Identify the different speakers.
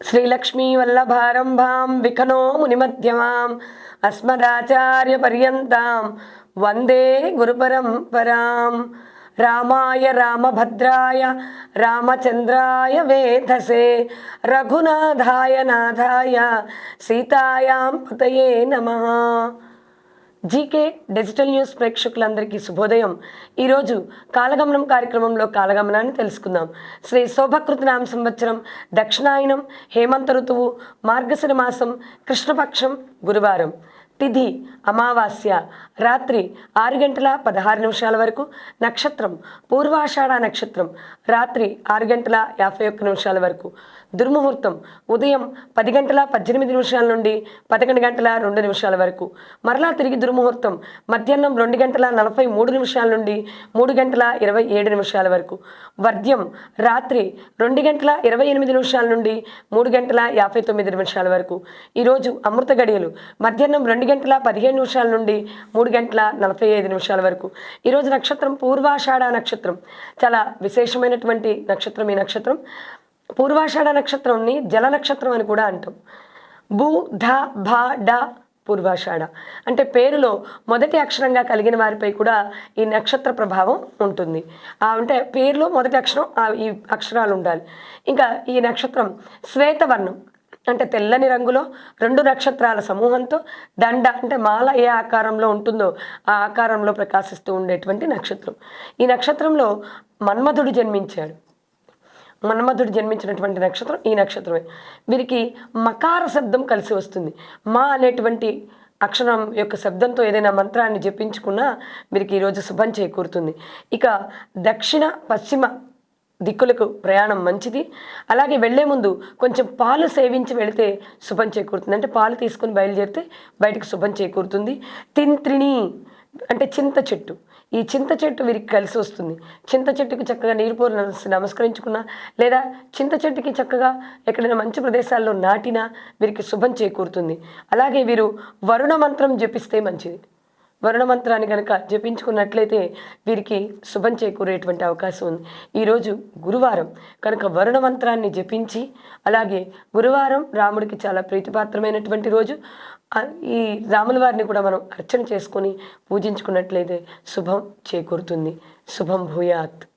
Speaker 1: శ్రీలక్ష్మీవల్లభారంభాం వికనో మునిమధ్యమాం అస్మదాచార్యపర్యంతాం వందే గురుపరంపరాం రామాయ రామభద్రాయ రామచంద్రాయ వేధసే రఘునాథాయ నాథాయ సీతాయాం పతయే నమః GK digital news ప్రేక్షకులందరికీ శుభోదయం. ఈరోజు కాలగమనం కార్యక్రమంలో కాలగమనాన్ని తెలుసుకుందాం. శ్రీ శోభకృత నామ సంవత్సరం దక్షిణాయనం హేమంత ఋతువు మార్గశిర మాసం కృష్ణపక్షం గురువారం. తిథి అమావాస్య రాత్రి ఆరు గంటల పదహారు నిమిషాల వరకు నక్షత్రం పూర్వాషాఢ నక్షత్రం రాత్రి ఆరు గంటల యాభై ఒక్క నిమిషాల వరకు. దుర్ముహూర్తం ఉదయం పది గంటల పద్దెనిమిది నిమిషాల నుండి పదకొండు గంటల రెండు నిమిషాల వరకు. మరలా తిరిగి దుర్ముహూర్తం మధ్యాహ్నం రెండు గంటల నలభై మూడు నిమిషాల నుండి మూడు గంటల ఇరవై ఏడు నిమిషాల వరకు. వర్ధ్యం రాత్రి రెండు గంటల ఇరవై ఎనిమిది నిమిషాల నుండి మూడు గంటల యాభై తొమ్మిది నిమిషాల వరకు. ఈరోజు అమృత గడియలు మధ్యాహ్నం రెండు గంటల పదిహేను నిమిషాల నుండి మూడు గంటల నలభై ఐదు నిమిషాల వరకు. ఈరోజు నక్షత్రం పూర్వాషాఢ నక్షత్రం. చాలా విశేషమైనటువంటి నక్షత్రం ఈ నక్షత్రం. పూర్వాషాఢ నక్షత్రంని జల నక్షత్రం అని కూడా అంటాం. భూ ధ భ డ పూర్వాషాఢ. అంటే పేరులో మొదటి అక్షరంగా కలిగిన వారిపై కూడా ఈ నక్షత్ర ప్రభావం ఉంటుంది. ఆ అంటే పేరులో మొదటి అక్షరం ఈ అక్షరాలు ఉండాలి. ఇంకా ఈ నక్షత్రం శ్వేతవర్ణం. అంటే తెల్లని రంగులో రెండు నక్షత్రాల సమూహంతో దండ అంటే మాల ఏ ఆకారంలో ఉంటుందో ఆ ఆకారంలో ప్రకాశిస్తూ ఉండేటువంటి నక్షత్రం. ఈ నక్షత్రంలో మన్మధుడు జన్మించాడు. మన్మధుడు జన్మించినటువంటి నక్షత్రం ఈ నక్షత్రమే. వీరికి మకార శబ్దం కలిసి వస్తుంది. మా అనేటువంటి అక్షరం యొక్క శబ్దంతో ఏదైనా మంత్రాన్ని జపించుకున్నా వీరికి ఈరోజు శుభం చేకూరుతుంది. ఇక దక్షిణ పశ్చిమ దిక్కులకు ప్రయాణం మంచిది. అలాగే వెళ్ళే ముందు కొంచెం పాలు సేవించి వెళితే శుభం చేకూరుతుంది. అంటే పాలు తీసుకుని బయలుదేరితే బయటకు శుభం చేకూరుతుంది. తింత్రిణి అంటే చింత చెట్టు. ఈ చింత చెట్టు వీరికి కలిసి వస్తుంది. చింత చెట్టుకి చక్కగా నీరు పోరు నమస్కరించుకున్నా లేదా చింత చెట్టుకి చక్కగా ఎక్కడైనా మంచి ప్రదేశాల్లో నాటినా వీరికి శుభం చేకూరుతుంది. అలాగే వీరు వరుణ మంత్రం జపిస్తే మంచిది. వరుణ మంత్రాన్ని కనుక జపించుకున్నట్లయితే వీరికి శుభం చేకూరేటువంటి అవకాశం ఉంది. ఈరోజు గురువారం కనుక వరుణ మంత్రాన్ని జపించి అలాగే గురువారం రాముడికి చాలా ప్రీతిపాత్రమైనటువంటి రోజు ఈ రాముల వారిని కూడా మనం అర్చన చేసుకొని పూజించుకున్నట్లయితే శుభం చేకూరుతుంది. శుభం భూయాత్.